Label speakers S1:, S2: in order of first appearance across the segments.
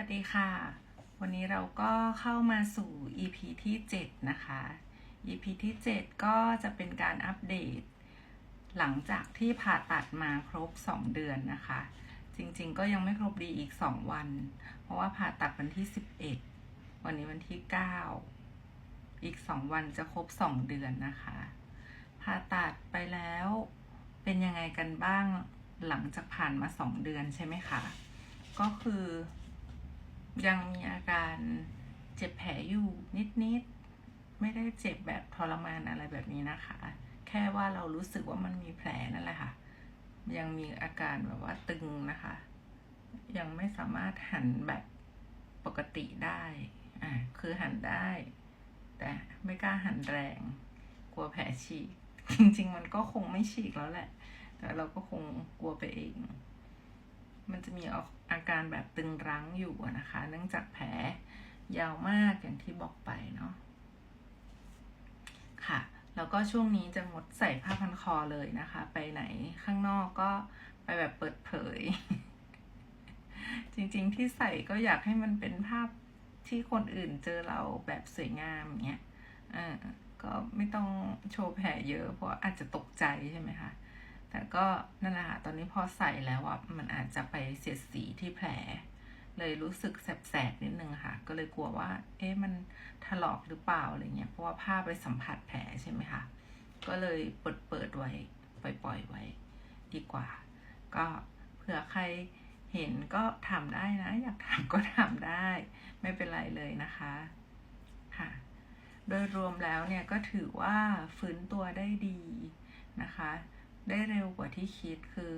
S1: วัสดีค่ะ วันนี้เราก็เข้ามาสู่ EP ที่ 7 นะคะ EP ที่ 7 ก็จะเป็นการอัปเดต หลังจากที่ผ่าตัดมาครบ 2 เดือนนะคะ จริงๆ ก็ยังไม่ครบดีอีก 2 วัน เพราะว่าผ่าตัดวันที่ 11 วันนี้วันที่ 9 อีก 2 วันจะครบ 2 เดือนนะคะ ผ่าตัดไปแล้วเป็นยังไงกันบ้างหลังจากผ่านมา 2 เดือนใช่ไหมคะ ก็คือ ยังมีอาการเจ็บแผลอยู่นิดๆ ไม่ได้เจ็บแบบทรมานอะไรแบบนี้นะคะ แค่ว่าเรารู้สึกว่ามันมีแผลนั่นแหละค่ะ ยังมีอาการแบบว่าตึงนะคะ ยังไม่สามารถหันแบบปกติได้อ่าคือหันได้ แต่ไม่กล้าหันแรง กลัวแผลฉีก จริง ๆ มันก็คงไม่ฉีกแล้วแหละ แต่เราก็คงกลัวไปเอง มันจะมีอาการแบบตึงรั้งอยู่นะคะ เนื่องจากแผลยาวมากอย่างที่บอกไปเนาะค่ะ แล้วก็ช่วงนี้จะงดใส่ผ้าพันคอเลยนะคะ ไปไหนข้างนอกก็ไปแบบเปิดเผย จริงๆที่ใส่ก็อยากให้มันเป็นภาพที่คนอื่นเจอเราแบบสวยงามอย่างเงี้ยอ่ก็ไม่ต้องโชว์แผลเยอะเพราะอาจจะตกใจใช่ไหมคะ แต่ก็นั่นแหละค่ะตอนนี้พอใส่แล้วอะมันอาจจะไปเสียดสีที่แผล เลยรู้สึกแสบๆนิดนึงค่ะ ก็เลยกลัวว่า เอ๊ะมันถลอกหรือเปล่าอะไรเงี้ยเพราะว่าผ้าไปสัมผัสแผลใช่ไหมคะก็เลยเปิดเปิดไว้ปล่อยปล่อยไว้ ดีกว่า ก็เผื่อใครเห็นก็ทำได้นะ อยากทำก็ทำได้ ไม่เป็นไรเลยนะคะค่ะ โดยรวมแล้วเนี่ยก็ถือว่าฟื้นตัวได้ดีนะคะ ได้เร็วกว่าที่คิดคือ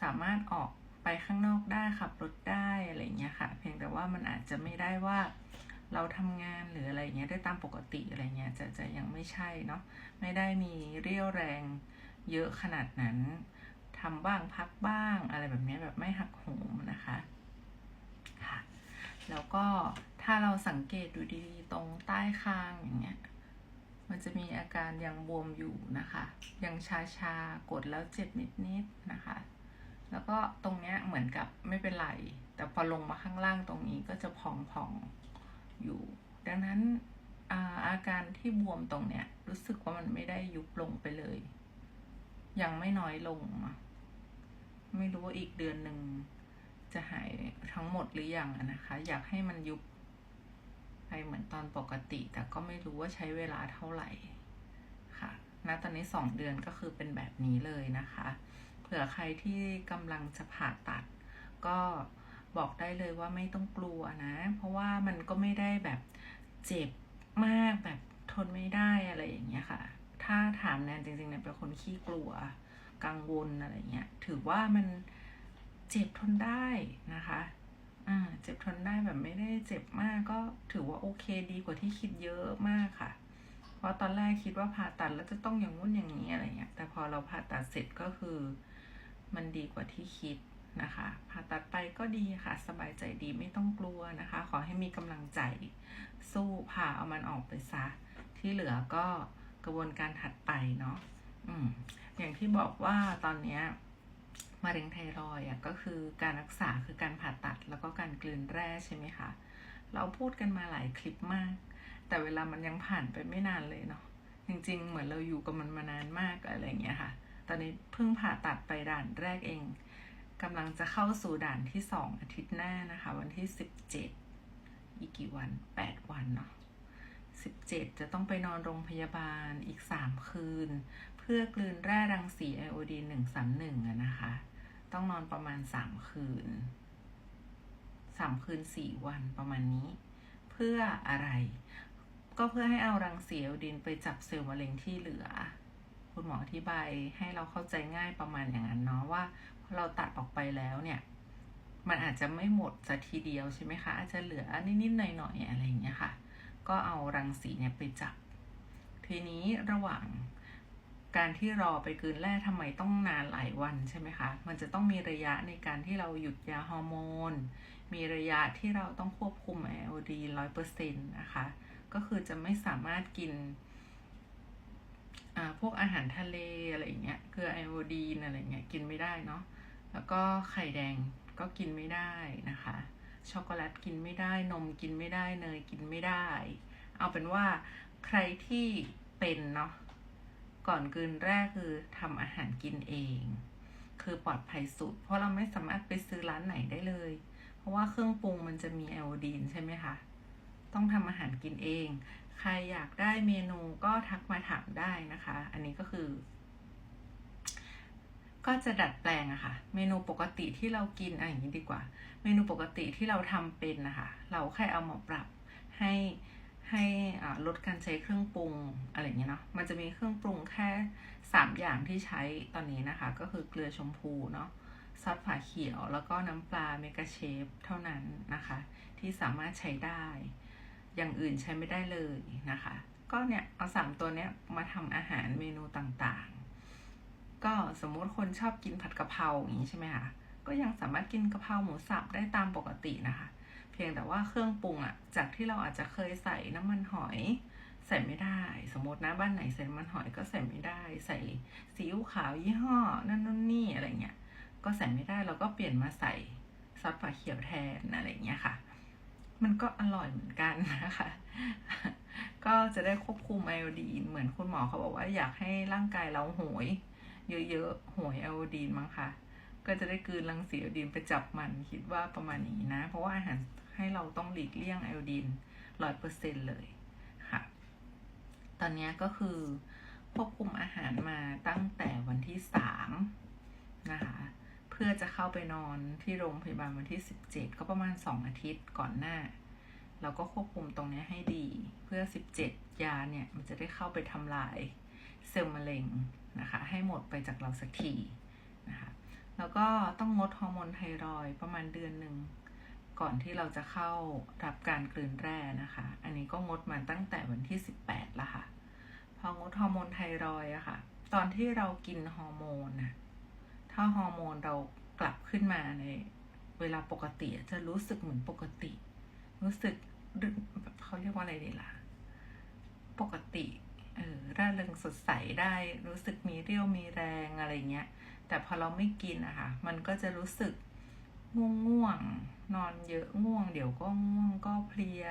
S1: สามารถออกไปข้างนอกได้ขับรถได้อะไรเงี้ยค่ะ เพียงแต่ว่ามันอาจจะไม่ได้ว่าเราทำงานหรืออะไรเงี้ยได้ตามปกติอะไรเงี้ยจะจะยังไม่ใช่เนาะไม่ได้มีเรี่ยวแรงเยอะขนาดนั้นทำบ้างพักบ้างอะไรแบบนี้แบบไม่หักโหมนะคะค่ะแล้วก็ถ้าเราสังเกตดูดีๆตรงใต้คางอย่างเงี้ย มันจะมีอาการยังบวมอยู่นะคะ ยังชาชากดแล้วเจ็บนิดๆนะคะ แล้วก็ตรงเนี้ยเหมือนกับไม่เป็นไร แต่พอลงมาข้างล่างตรงนี้ก็จะพองๆอยู่ ดังนั้นอาอาการที่บวมตรงเนี้ยรู้สึกว่ามันไม่ได้ยุบลงไปเลย ยังไม่น้อยลง ไม่รู้ว่าอีกเดือนหนึ่งจะหายทั้งหมดหรือยังนะคะ อยากให้มันยุบ ไปเหมือนตอนปกติ แต่ก็ไม่รู้ว่าใช้เวลาเท่าไหร่ค่ะณตอนนี้สองเดือนก็คือเป็นแบบนี้เลยนะคะ เผื่อใครที่กำลังจะผ่าตัด ก็บอกได้เลยว่าไม่ต้องกลัวนะ เพราะว่ามันก็ไม่ได้แบบเจ็บมากแบบทนไม่ได้อะไรอย่างเงี้ยค่ะ ถ้าถามแนนจริงๆเนี่ยเป็นคนขี้กลัวกังวลอะไรเงี้ย ถือว่ามันเจ็บทนได้นะคะ อ่า เจ็บทนได้แบบไม่ได้เจ็บมากก็ถือว่าโอเคดีกว่าที่คิดเยอะมากค่ะ เพราะตอนแรกคิดว่าผ่าตัดแล้วจะต้องอย่างงู้นอย่างนี้อะไรเงี้ย แต่พอเราผ่าตัดเสร็จก็คือ มันดีกว่าที่คิดนะคะ ผ่าตัดไปก็ดีค่ะ สบายใจดีไม่ต้องกลัวนะคะ ขอให้มีกำลังใจสู้ผ่าเอามันออกไปซะ ที่เหลือก็กระบวนการถัดไปเนาะ อืม อย่างที่บอกว่าตอนเนี้ย มะเร็งไทรอยอะก็คือการรักษาคือการผ่าตัดแล้วก็การกลืนแร่ใช่ไหมคะ เราพูดกันมาหลายคลิปมาก แต่เวลามันยังผ่านไปไม่นานเลยเนาะจริง ๆ เหมือนเราอยู่กับมันมานานมากอะไรอย่างเงี้ยค่ะ ตอนนี้เพิ่งผ่าตัดไปด่านแรกเองกำลังจะเข้าสู่ด่านที่สองอาทิตย์หน้านะคะ วันที่สิบเจ็ดอีกกี่วันแปดวันเนาะสิบเจ็ดจะต้องไปนอนโรงพยาบาลอีกสามคืน พื่อกลืนแร่รังสีไอโอดีนหนึ่งสามหนึ่งอะนะคะ ต้องนอนประมาณสามคืนสามคืนสี่วันประมาณนี้ เพื่ออะไร ก็เพื่อให้เอารังสีไอโอดีนไปจับเซลล์มะเร็งที่เหลือ คุณหมออธิบายให้เราเข้าใจง่ายประมาณอย่างนั้นเนาะว่าพอเราตัดออกไปแล้วเนี่ย มันอาจจะไม่หมดสัทีเดียวใช่ไหมคะ อาจจะเหลือนิดๆหน่อยๆอะไรอย่างเงี้ยค่ะ ก็เอารังสีเนี่ยไปจับ ทีนี้ระหว่าง การที่รอไปกืนแร่ทำไมต้องนานหลายวันใช่ไหมคะ มันจะต้องมีระยะในการที่เราหยุดยาฮอร์โมน มีระยะที่เราต้องควบคุมไอโอดีร้อยเปอร์เซ็นต์นะคะ ก็คือจะไม่สามารถกินพวกอาหารทะเลอะไรอย่างเงี้ยคือไอโอดีนอะไรเงี้ยกินไม่ได้เนาะแล้วก็ไข่แดงก็กินไม่ได้นะคะ ช็อกโกแลตกินไม่ได้นมกินไม่ได้เนยกินไม่ได้ เอาเป็นว่าใครที่เป็นเนาะ ก่อนกืนแรกคือทำอาหารกินเอง คือปลอดภัยสุด เพราะเราไม่สามารถไปซื้อร้านไหนได้เลย เพราะว่าเครื่องปรุงมันจะมีไอโอดีนใช่ไหมคะต้องทำอาหารกินเอง ใครอยากได้เมนูก็ทักมาถามได้นะคะ อันนี้ก็คือ ก็จะดัดแปลงอะค่ะ เมนูปกติที่เรากินอะไรอย่างนี้ดีกว่า เมนูปกติที่เราทำเป็นนะคะ เราแค่เอามาปรับให้ ให้ลดการใช้เครื่องปรุงอะไรอย่างเงี้ยเนาะ มันจะมีเครื่องปรุงแค่สามอย่างที่ใช้ตอนนี้นะคะ ก็คือเกลือชมพูเนาะซอสฝาเขียว แล้วก็น้ำปลาเมกาเชฟเท่านั้นนะคะ ที่สามารถใช้ได้ อย่างอื่นใช้ไม่ได้เลยนะคะ ก็เนี่ยเอาสามตัวเนี้ยมาทำอาหารเมนูต่างๆ ก็สมมติคนชอบกินผัดกะเพราอย่างนี้ใช่ไหมคะ ก็ยังสามารถกินกะเพราหมูสับได้ตามปกตินะคะ พียงแต่ว่าเครื่องปรุงอะจากที่เราอาจจะเคยใส่น้ำมันหอย ใส่ไม่ได้ สมมตินะบ้านไหนใส่น้ำมันหอยก็ใส่ไม่ได้ ใส่ซีอิ๊วขาวยี่ห้อ นั่นนู่นนี่อะไรเงี้ยก็ใส่ไม่ได้เราก็เปลี่ยนมาใส่ซอสฝาเขียวแทนอะไรเงี้ยค่ะ มันก็อร่อยเหมือนกันนะคะ ก็จะได้ควบคุมไอโอดีนเหมือนคุณหมอเขาบอกว่าอยากให้ร่างกายเราโหย เยอะๆโหยไอโอดีนมั้งคะก็จะได้กลืนรังสีไอโอดีนไปจับมันคิดว่าประมาณนี้นะ เพราะว่าอาหาร ให้เราต้องหลีกเลี่ยงไอโอดีนร้อยเปอร์เซ็นเลยค่ะ ตอนนี้ก็คือควบคุมอาหารมาตั้งแต่วันที่สามนะคะ เพื่อจะเข้าไปนอนที่โรงพยาบาลวันที่สิบเจ็ดก็ประมาณสองอาทิตย์ก่อนหน้า เราก็ควบคุมตรงนี้ให้ดี เพื่อสิบเจ็ดยาเนี่ยมันจะได้เข้าไปทำลายเซลล์มะเร็งนะคะ ให้หมดไปจากเราสักทีนะคะแล้วก็ต้องงดฮอร์โมนไทรอยประมาณเดือนหนึ่ง ก่อนที่เราจะเข้ารับการกลืนแร่นะคะ อันนี้ก็งดมาตั้งแต่วันที่สิบแปดละค่ะ พองดฮอร์โมนไทรอยอะค่ะ ตอนที่เรากินฮอร์โมนนะถ้าฮอร์โมนเรากลับขึ้นมาในเวลาปกติจะรู้สึกเหมือนปกติ รู้สึกเขาเรียกว่าอะไรดีล่ะ ปกติเออร่าเริงสดใสได้รู้สึกมีเรี่ยวมีแรงอะไรเงี้ย แต่พอเราไม่กินอะค่ะ มันก็จะรู้สึก ง่วงง่วงนอนเยอะง่วง เดี๋ยวก็ง่วงก็เพลีย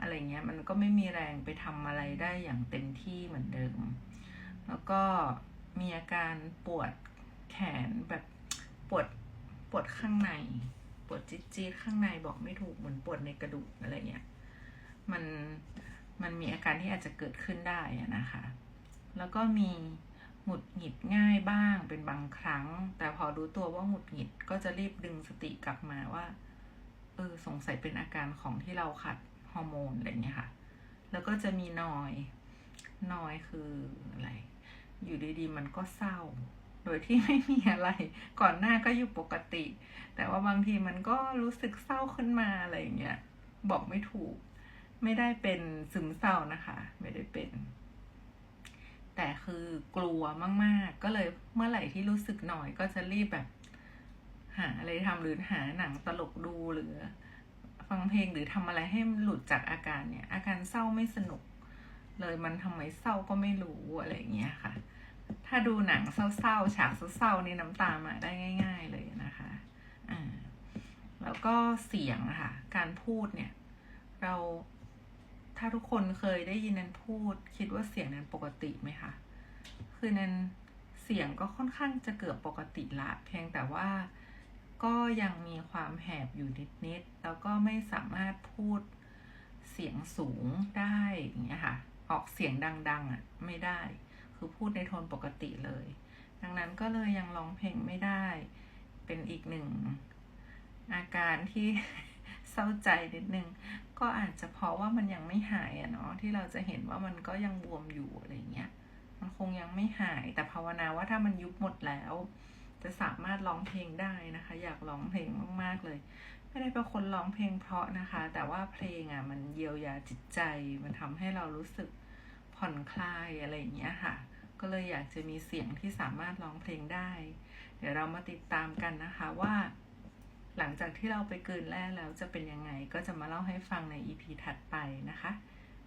S1: อะไรเงี้ยมันก็ไม่มีแรงไปทำอะไรได้อย่างเต็มที่เหมือนเดิม แล้วก็มีอาการปวดแขนแบบปวดปวดข้างใน ปวดจี๊ดๆข้างในบอกไม่ถูกเหมือนปวดในกระดูกอะไรเงี้ยมันมันมีอาการที่อาจจะเกิดขึ้นได้นะคะ แล้วก็มี หงุดหงิดง่ายบ้างเป็นบางครั้ง แต่พอรู้ตัวว่าหงุดหงิดก็จะรีบดึงสติกลับมาว่าเออสงสัยเป็นอาการของที่เราขัดฮอร์โมนอะไรเงี้ยค่ะ แล้วก็จะมีนอยนอยคืออะไร อยู่ดีๆ มันก็เศร้า โดยที่ไม่มีอะไร ก่อนหน้าก็อยู่ปกติ แต่ว่าบางทีมันก็รู้สึกเศร้าขึ้นมาอะไรเงี้ย บอกไม่ถูก ไม่ได้เป็นซึมเศร้านะคะ ไม่ได้เป็น แต่คือกลัวมากๆ ก็เลยเมื่อไหร่ที่รู้สึกหน่อยก็จะรีบแบบ หาอะไรทำหรือหาหนังตลกดูหรือ ฟังเพลงหรือทำอะไรให้หลุดจากอาการเนี่ย อาการเศร้าไม่สนุก เลยมันทำไมเศร้าก็ไม่รู้อะไรอย่างเงี้ยค่ะ ถ้าดูหนังเศร้าๆฉากเศร้าๆนี่น้ำตามาได้ง่าย ๆ เลยนะคะอ่าแล้วก็เสียงค่ะ การพูดเนี่ย เรา ถ้าทุกคนเคยได้ยินนันพูด คิดว่าเสียงนันปกติไหมคะ คือนันเสียงก็ค่อนข้างจะเกือบปกติละ เพียงแต่ว่าก็ยังมีความแหบอยู่นิดๆ แล้วก็ไม่สามารถพูดเสียงสูงได้อย่างเงี้ยค่ะ ออกเสียงดัง ๆอะไม่ได้ คือพูดในโทนปกติเลย ดังนั้นก็เลยยังร้องเพลงไม่ได้ เป็นอีกหนึ่งอาการที่ เศร้าใจนิดนึง ก็อาจจะเพราะว่ามันยังไม่หายอะเนาะที่เราจะเห็นว่ามันก็ยังบวมอยู่อะไรเงี้ย มันคงยังไม่หายแต่ภาวนาว่าถ้ามันยุบหมดแล้ว จะสามารถร้องเพลงได้นะคะ อยากร้องเพลงมาก ๆ เลย ไม่ได้เป็นคนร้องเพลงเพราะนะคะ แต่ว่าเพลงอะมันเยียวยาจิตใจ มันทำให้เรารู้สึกผ่อนคลายอะไรอย่างเงี้ยค่ะ ก็เลยอยากจะมีเสียงที่สามารถร้องเพลงได้ เดี๋ยวเรามาติดตามกันนะคะว่า หลังจากที่เราไปกลืนแร่แล้วจะเป็นยังไงก็จะมาเล่าให้ฟังใน EP ถัดไปนะคะ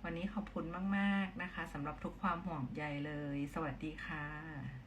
S1: วันนี้ขอบคุณมาก ๆ นะคะสำหรับทุกความห่วงใยเลย สวัสดีค่ะ